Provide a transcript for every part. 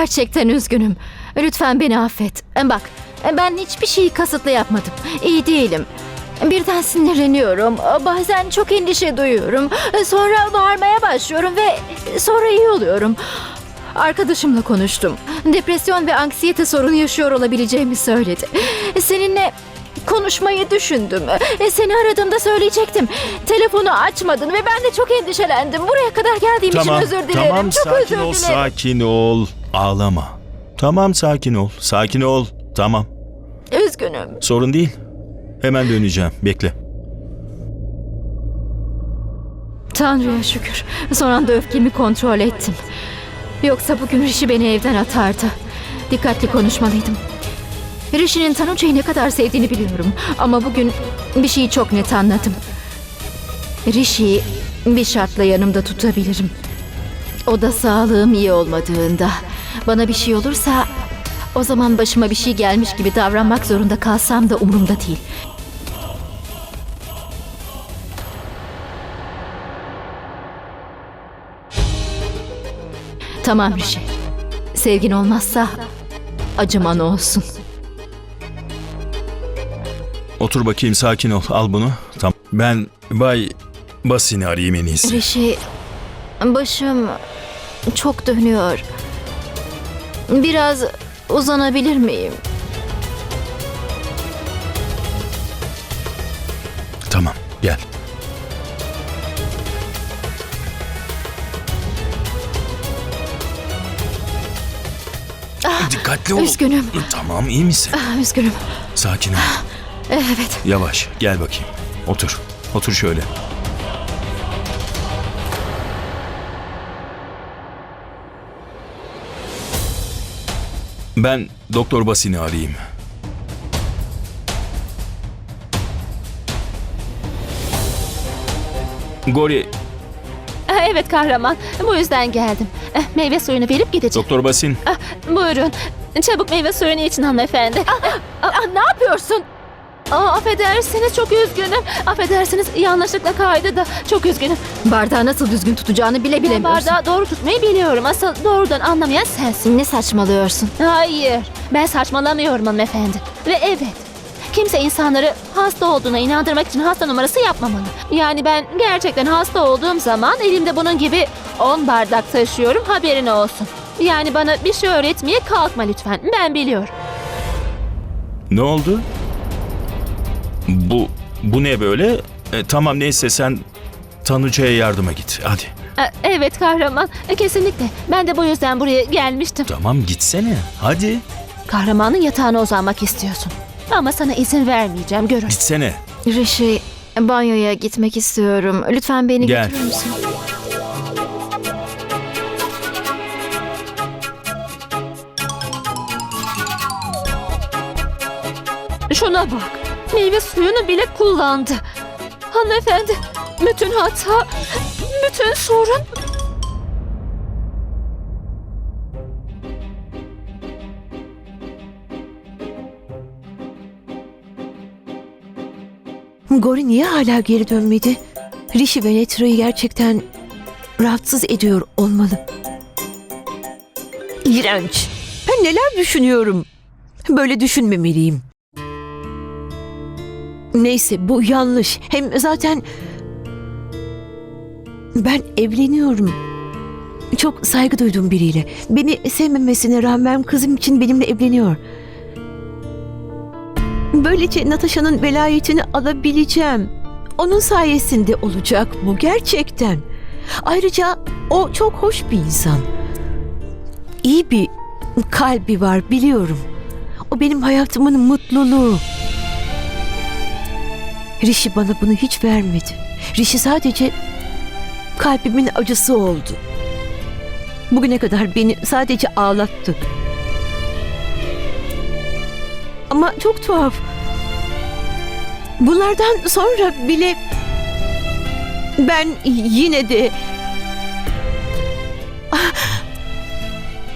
Gerçekten üzgünüm. Lütfen beni affet. Bak, ben hiçbir şeyi kasıtlı yapmadım. İyi değilim. Birden sinirleniyorum. Bazen çok endişe duyuyorum. Sonra bağırmaya başlıyorum ve sonra iyi oluyorum. Arkadaşımla konuştum. Depresyon ve anksiyete sorunu yaşıyor olabileceğimi söyledi. Seninle konuşmayı düşündüm. Seni aradığımda söyleyecektim. Telefonu açmadın ve ben de çok endişelendim. Buraya kadar geldiğim Tamam, için özür dilerim. tamam çok sakin özür ol, dilerim. sakin ol. Ağlama. Tamam sakin ol, sakin ol. Tamam, Üzgünüm. sorun değil. Hemen döneceğim, bekle. Tanrı'ya şükür. Son anda öfkemi kontrol ettim. Yoksa bugün Rishi beni evden atardı. Dikkatli konuşmalıydım. Rishi'nin Tanuca'yı ne kadar sevdiğini biliyorum. Ama bugün bir şeyi çok net anladım. Rishi'yi bir şartla yanımda tutabilirim. O da sağlığım iyi olmadığında. Bana bir şey olursa o zaman başıma bir şey gelmiş gibi davranmak zorunda kalsam da umurumda değil. Tamam Rishi. Sevgin olmazsa acıman olsun. Otur bakayım, sakin ol. Al bunu. Tamam. Ben Bay Basin'i arayayım en iyisi. Rishi, başım çok dönüyor. Biraz uzanabilir miyim? Tamam, gel. Dikkatli ol. Üzgünüm. Tamam, iyi misin? Ah, Üzgünüm. Sakin ol. Evet. Yavaş, gel bakayım. Otur. Otur şöyle. Ben Doktor Basin'i arayayım. Gori, Ah, Evet kahraman. Bu yüzden geldim. Eh, Meyve suyunu verip gideceğim. Doktor Basin. Ah, Buyurun. Çabuk meyve suyunu için hanımefendi. Ah, ne yapıyorsun? Aa, affedersiniz çok üzgünüm. Affedersiniz yanlışlıkla kaydı da çok üzgünüm. Bardağı nasıl düzgün tutacağını bile Ben bilemiyorsun. bardağı doğru tutmayı biliyorum. Asıl doğrudan anlamayan sensin. Ne saçmalıyorsun? Hayır. Ben saçmalamıyorum hanımefendi. Ve evet. Kimse insanları hasta olduğuna inandırmak için hasta numarası yapmamalı. Yani ben gerçekten hasta olduğum zaman elimde bunun gibi 10 bardak taşıyorum haberin olsun. Yani bana bir şey öğretmeye kalkma lütfen. Ben biliyorum. Ne oldu? Bu, bu ne böyle? E, tamam neyse sen Tanuca'ya yardıma git. Hadi. Aa, Evet kahraman. Kesinlikle. Ben de bu yüzden buraya gelmiştim. Tamam gitsene. Hadi. Kahramanın yatağına uzanmak istiyorsun. Ama sana izin vermeyeceğim görür. Gitsene. Rishi, banyoya gitmek istiyorum. Lütfen beni Gel. götürür müsün? Şuna bak. Meyve suyunu bile kullandı. Hanımefendi, bütün hata, bütün sorun Gori niye hala geri dönmedi? Rishi ve Netra'yı gerçekten rahatsız ediyor olmalı. İğrenç. Ben neler düşünüyorum? Böyle düşünmemeliyim. Neyse bu yanlış. Hem zaten ben evleniyorum. Çok saygı duyduğum biriyle. Beni sevmemesine rağmen kızım için benimle evleniyor. Böylece Natasha'nın velayetini alabileceğim. Onun sayesinde olacak bu gerçekten. Ayrıca o çok hoş bir insan. İyi bir kalbi var biliyorum. O benim hayatımın mutluluğu. Rishi bana bunu hiç vermedi. Rishi sadece kalbimin acısı oldu. Bugüne kadar beni sadece ağlattı. Ama çok tuhaf. Bunlardan sonra bile ben yine de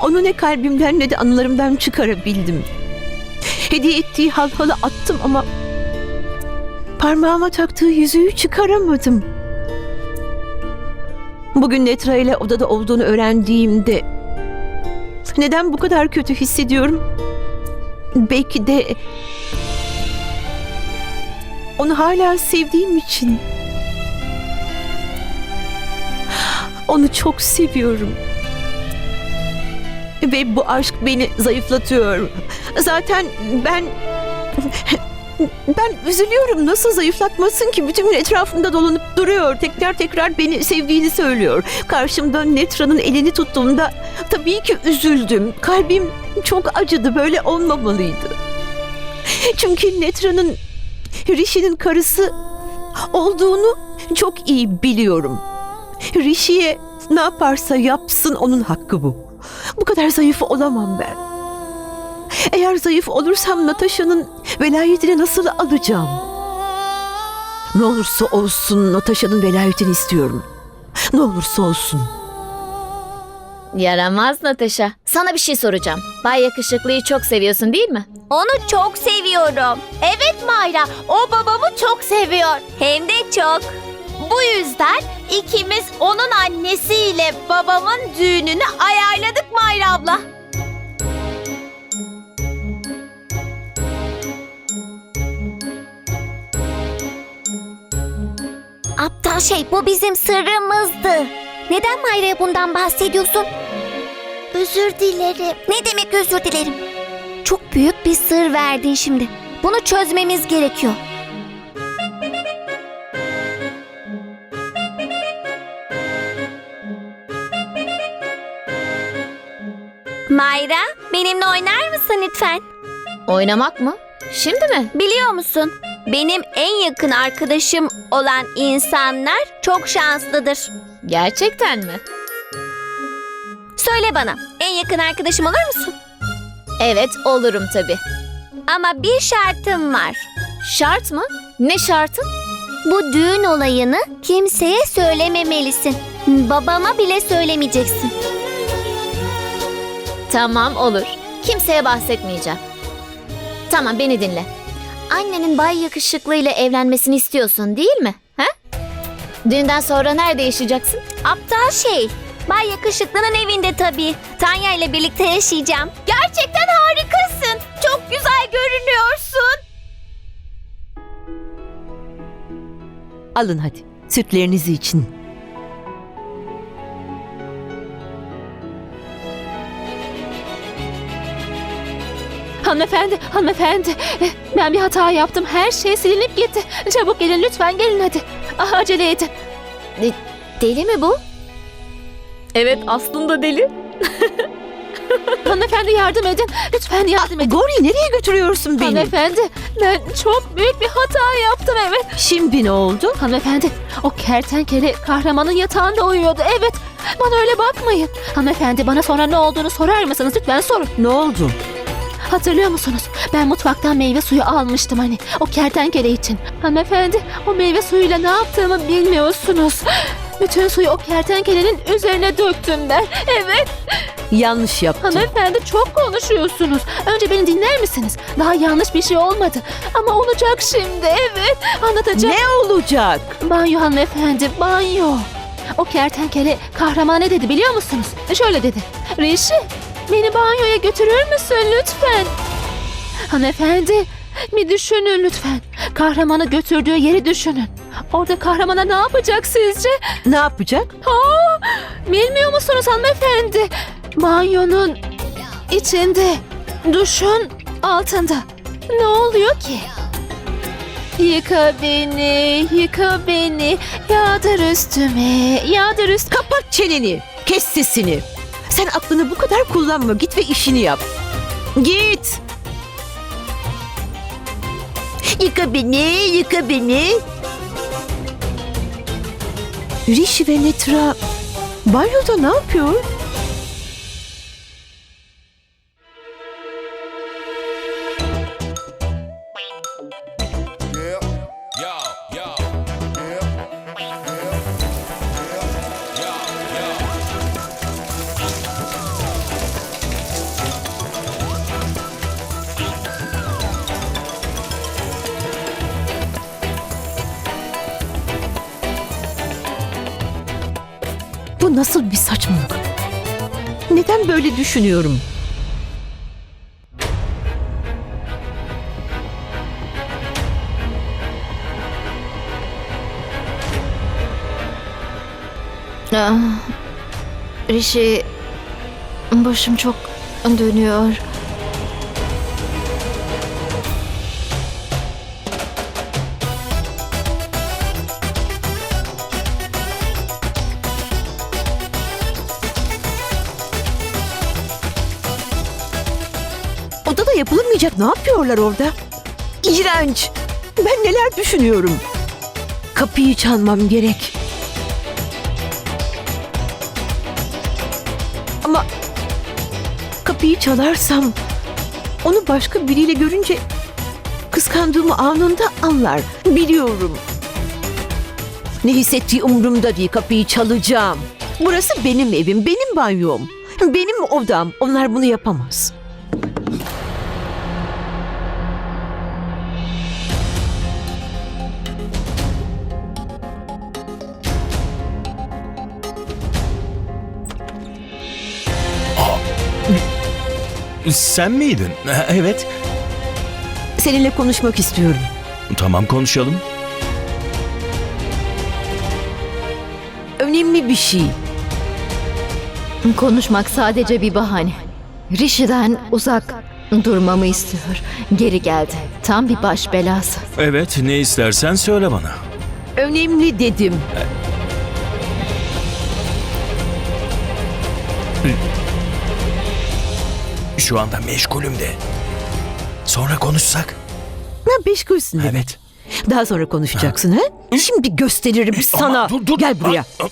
onu ne kalbimden ne de anılarımdan çıkarabildim. Hediye ettiği halhalı attım ama parmağıma taktığı yüzüğü çıkaramadım. Bugün Netra ile odada olduğunu öğrendiğimde Neden bu kadar kötü hissediyorum? Belki de onu hala sevdiğim için. Onu çok seviyorum. Ve bu aşk beni zayıflatıyor. Zaten ben ben üzülüyorum. Nasıl zayıflatmasın ki? Bütün gün etrafımda dolanıp duruyor. Tekrar tekrar beni sevdiğini söylüyor. Karşımda Netra'nın elini tuttuğumda tabii ki üzüldüm. Kalbim çok acıdı. Böyle olmamalıydı. Çünkü Netra'nın Rishi'nin karısı olduğunu çok iyi biliyorum. Rishi'ye ne yaparsa yapsın onun hakkı bu. Bu kadar zayıf olamam ben. Eğer zayıf olursam Natasha'nın velayetini nasıl alacağım? Ne olursa olsun Natasha'nın velayetini istiyorum. Ne olursa olsun. Yaramaz Natasha. Sana bir şey soracağım. Bay Yakışıklı'yı çok seviyorsun değil mi? Onu çok seviyorum. Evet Mayra, o babamı çok seviyor. Hem de çok. Bu yüzden ikimiz onun annesiyle babamın düğününü ayarladık Mayra abla. Şey bu bizim sırrımızdı. Neden Mayra'ya bundan bahsediyorsun? Özür dilerim. Ne demek özür dilerim? Çok büyük bir sır verdin şimdi. Bunu çözmemiz gerekiyor. Mayra, benimle oynar mısın lütfen? Oynamak mı? Şimdi mi? Biliyor musun? Benim en yakın arkadaşım olan insanlar çok şanslıdır. Gerçekten mi? Söyle bana, en yakın arkadaşım olur musun? Evet olurum tabii. Ama bir şartım var. Şart mı? Ne şartın? Bu düğün olayını kimseye söylememelisin. Babama bile söylemeyeceksin. Tamam olur. Kimseye bahsetmeyeceğim. Tamam beni dinle. Annenin Bay Yakışıklı ile evlenmesini istiyorsun değil mi? Ha? Düğünden sonra nerede yaşayacaksın? Aptal şey. Bay Yakışıklı'nın evinde tabii. Tanya ile birlikte yaşayacağım. Gerçekten harikasın. Çok güzel görünüyorsun. Alın hadi. Sütlerinizi için. Hanımefendi, hanımefendi. Ben bir hata yaptım. Her şey silinip gitti. Çabuk gelin lütfen gelin hadi. Ah, acele edin. De- deli mi bu? Evet aslında deli. hanımefendi yardım edin. Lütfen yardım edin. Gori nereye götürüyorsun beni? Hanımefendi ben çok büyük bir hata yaptım evet. Şimdi ne oldu? Hanımefendi o kertenkele kahramanın yatağında uyuyordu evet. Bana öyle bakmayın. Hanımefendi bana sonra ne olduğunu sorar mısınız lütfen sorun. Ne oldu? Hatırlıyor musunuz? Ben mutfaktan meyve suyu almıştım hani o kertenkele için. Hanımefendi o meyve suyuyla ne yaptığımı bilmiyorsunuz. Bütün suyu o kertenkelenin üzerine döktüm ben. Evet. Yanlış yaptın. Hanımefendi çok konuşuyorsunuz. Önce beni dinler misiniz? Daha yanlış bir şey olmadı. Ama olacak şimdi. Evet. Anlatacağım. Ne olacak? Banyo hanımefendi, banyo. O kertenkele kahraman ne dedi biliyor musunuz? Şöyle dedi. Rişi, beni banyoya götürür müsün lütfen? Hanımefendi, bir düşünün lütfen. Kahramanı götürdüğü yeri düşünün. Orada kahramana ne yapacak sizce? Ne yapacak? Aa, bilmiyor musunuz hanımefendi? Banyonun içinde, duşun altında. Ne oluyor ki? Yıka beni, yıka beni, yağdır üstüme, yağdır üstüme. Kapat çeneni. Kes sesini. Sen aklını bu kadar kullanma. Git ve işini yap. Git. Yıka beni, yıka beni. Rishi ve Netra banyoda ne yapıyor? Nasıl bir saçmalık? Neden böyle düşünüyorum? Ah, Rishi, başım çok dönüyor. Odada yapılamayacak ne yapıyorlar orada? İğrenç. Ben neler düşünüyorum? Kapıyı çalmam gerek. Ama kapıyı çalarsam onu başka biriyle görünce kıskandığımı anında anlar. Biliyorum. Ne hissettiği umurumda değil kapıyı çalacağım. Burası benim evim, benim banyom. Benim odam. Onlar bunu yapamaz. Sen miydin? Evet. Seninle konuşmak istiyorum. Tamam konuşalım. Önemli bir şey. Konuşmak sadece bir bahane. Rishi'den uzak durmamı istiyor. Geri geldi. Tam bir baş belası. Evet ne istersen söyle bana. Önemli dedim. Şu anda meşgulüm de. Sonra konuşsak. Ha, meşgulsün demek. Evet. Daha sonra konuşacaksın ha? Şimdi gösteririm sana. Ama dur, dur. Gel buraya. Aa,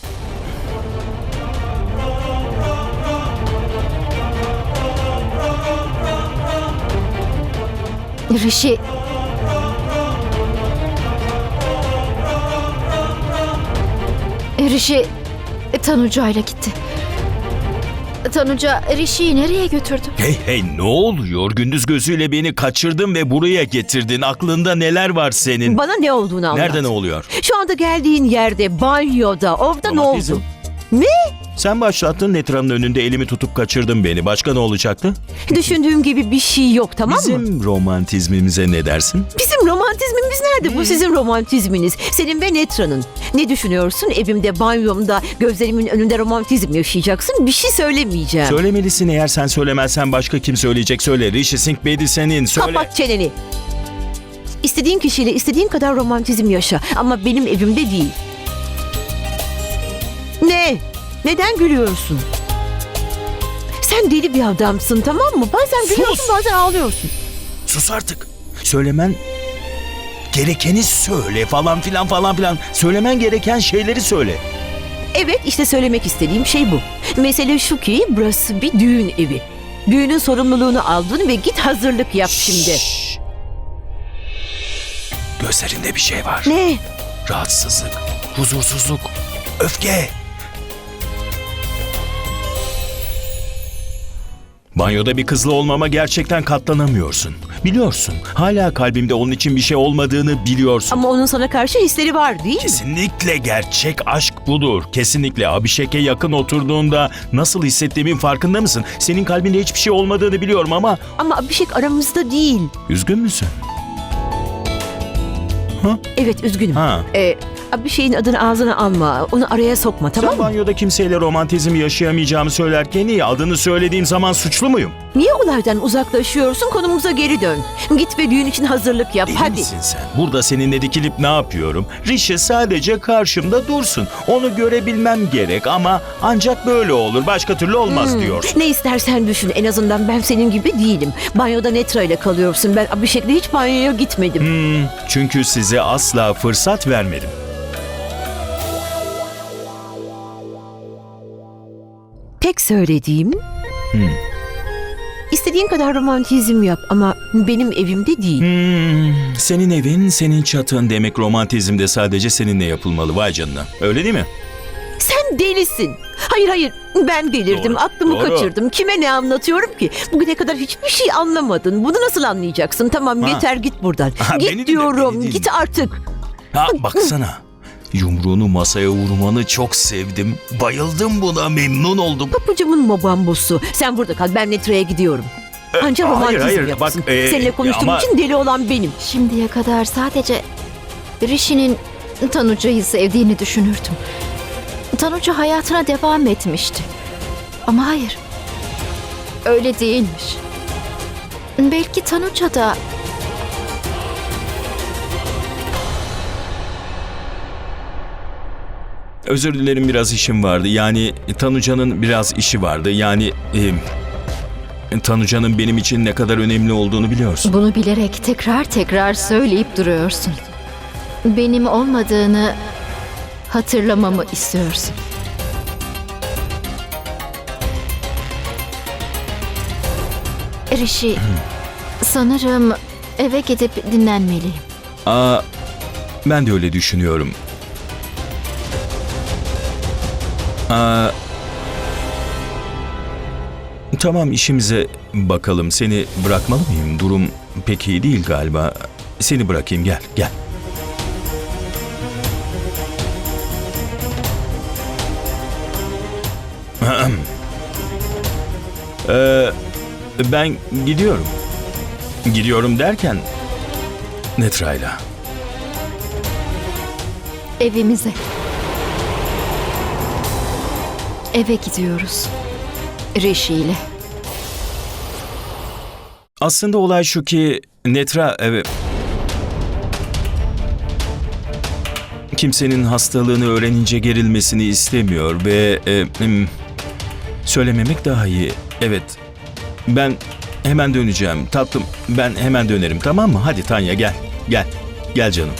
Rishi... Rishi Tanuca'yla gitti. Tanuca Rishi'yi nereye götürdü? Hey hey ne oluyor? Gündüz gözüyle beni kaçırdın ve buraya getirdin. Aklında neler var senin? Bana ne olduğunu anlat. Nerede ne oluyor? Şu anda geldiğin yerde, banyoda, orada ne Romantizm. oldu? Ne? Sen başlattın Netra'nın önünde elimi tutup kaçırdın beni. Başka ne olacaktı? Düşündüğüm gibi bir şey yok tamam mı? Bizim romantizmimize ne dersin? Bizim romantizmimiz nerede? Bu sizin romantizminiz. Senin ve Netra'nın. Ne düşünüyorsun? Evimde, banyomda, gözlerimin önünde romantizm yaşayacaksın. Bir şey söylemeyeceğim. Söylemelisin eğer sen söylemezsen başka kim söyleyecek söyle. Rishi Singh Bedi senin söyle. Kapat çeneni. İstediğin kişiyle istediğin kadar romantizm yaşa ama benim evimde değil. Ne? Neden gülüyorsun? Sen deli bir adamsın tamam mı? Bazen Sus! gülüyorsun bazen ağlıyorsun. Sus artık. Söylemen gerekeni söyle falan filan falan filan. Söylemen gereken şeyleri söyle. Evet işte söylemek istediğim şey bu. Mesele şu ki burası bir düğün evi. Düğünün sorumluluğunu aldın ve git hazırlık yap şimdi. Şşş. Gözlerinde bir şey var. Ne? Rahatsızlık, huzursuzluk, öfke. Banyoda bir kızla olmama gerçekten katlanamıyorsun. Biliyorsun. Hala kalbimde onun için bir şey olmadığını biliyorsun. Ama onun sana karşı hisleri var değil mi? Kesinlikle gerçek aşk budur. Kesinlikle Abişek'e yakın oturduğunda nasıl hissettiğimin farkında mısın? Senin kalbinde hiçbir şey olmadığını biliyorum ama Ama Abişek aramızda değil. üzgün müsün? Evet üzgünüm. Ha. Ee, Abişek'in adını ağzına alma. Onu araya sokma tamam Sen mı? banyoda kimseyle romantizm yaşayamayacağımı söylerken iyi adını söylediğim zaman suçlu muyum? Niye olaydan uzaklaşıyorsun? Konumuza geri dön. Git ve düğün için hazırlık yap. Deli Hadi. misin sen? Burada seninle dikilip ne yapıyorum? Rishi sadece karşımda dursun. Onu görebilmem gerek ama ancak böyle olur. Başka türlü olmaz Hmm. diyor. Ne istersen düşün. En azından ben senin gibi değilim. Banyoda Netra ile kalıyorsun. Ben Abişek'le hiç banyoya gitmedim. Hmm, çünkü size asla fırsat vermedim. Söylediğim... Hmm. İstediğin kadar romantizm yap ama benim evimde değil. Hmm, senin evin, senin çatın demek romantizm de sadece seninle yapılmalı. Vay canına. Öyle değil mi? Sen delisin. Hayır hayır ben delirdim. Doğru, Aklımı doğru. kaçırdım. Kime ne anlatıyorum ki? Bugüne kadar hiçbir şey anlamadın. Bunu nasıl anlayacaksın? Tamam Ha. yeter git buradan. Ha, beni git dinle, diyorum. beni dinle. Git artık. Ha baksana. Yumruğunu masaya vurmanı çok sevdim. Bayıldım buna memnun oldum. Papucumun mobambosu. Sen burada kal ben Netra'ya gidiyorum. Anca Ee, hayır, romantizm hayır, yapsın. bak, e, Seninle konuştuğum ama- için deli olan benim. Şimdiye kadar sadece Rishi'nin Tanuca'yı sevdiğini düşünürdüm. Tanuca hayatına devam etmişti. Ama hayır. Öyle değilmiş. Belki Tanuca da Özür dilerim biraz işim vardı. Yani Tanuca'nın biraz işi vardı. Yani e, Tanuca'nın benim için ne kadar önemli olduğunu biliyorsun. bunu bilerek tekrar tekrar söyleyip duruyorsun. Benim olmadığını hatırlamamı istiyorsun. Rishi, sanırım eve gidip dinlenmeliyim. Aa, ben de öyle düşünüyorum. Aa, tamam işimize bakalım. Seni bırakmalı mıyım? Durum pek iyi değil galiba. Seni bırakayım gel gel. Ee, ben gidiyorum. Gidiyorum derken Netra'yla. Evimize. Eve gidiyoruz. Rishi ile. Aslında olay şu ki Netra evet kimsenin hastalığını öğrenince gerilmesini istemiyor ve e, em, söylememek daha iyi. Evet. Ben hemen döneceğim. Tatlım ben hemen dönerim tamam mı? Hadi Tanya gel. Gel. Gel canım.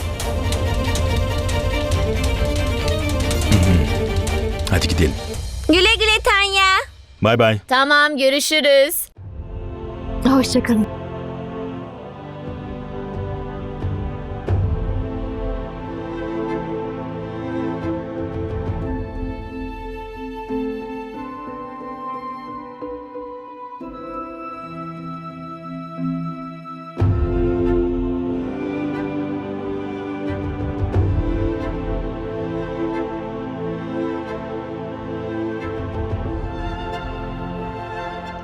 Hadi gidelim. Bay bay. Tamam görüşürüz. Hoşçakalın.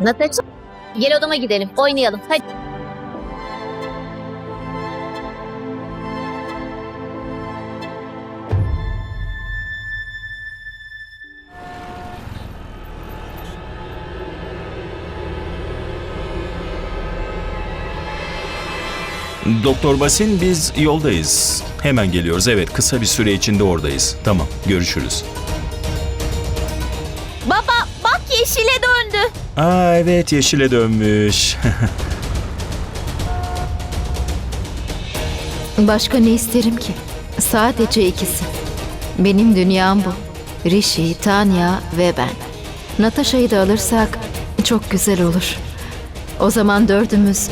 Natasha gel odama gidelim oynayalım hadi. Doktor Basin biz yoldayız. Hemen geliyoruz. Evet kısa bir süre içinde oradayız. Tamam görüşürüz. Baba bak yeşile döndü. Aa evet yeşile dönmüş. Başka ne isterim ki? Sadece ikisi. Benim dünyam bu. Rishi, Tanya ve ben. Natasha'yı da alırsak çok güzel olur. O zaman dördümüz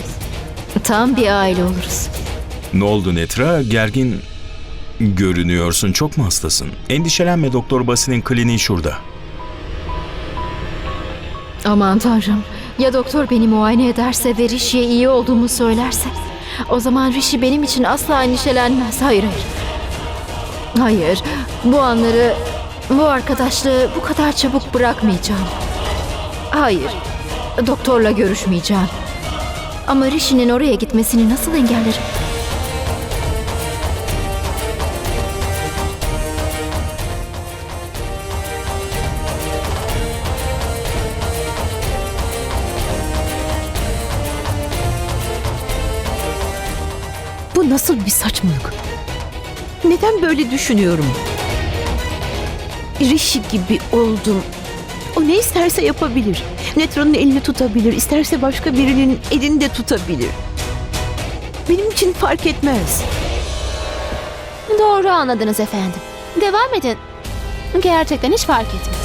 tam bir aile oluruz. ne oldu Netra? Gergin görünüyorsun. Çok mu hastasın? Endişelenme Doktor Basin'in kliniği şurada. Aman tanrım. Ya doktor beni muayene ederse ve Rishi'ye iyi olduğumu söylerse? O zaman Rishi benim için asla endişelenmez. Hayır hayır. Hayır. Bu anları, bu arkadaşlığı bu kadar çabuk bırakmayacağım. Hayır. Doktorla görüşmeyeceğim. Ama Rishi'nin oraya gitmesini nasıl engellerim? Neden böyle düşünüyorum? Rishi gibi oldum. O ne isterse yapabilir. Netra'nın elini tutabilir, isterse başka birinin elini de tutabilir. Benim için fark etmez. Doğru anladınız efendim. Devam edin. Gerçekten hiç fark etmez.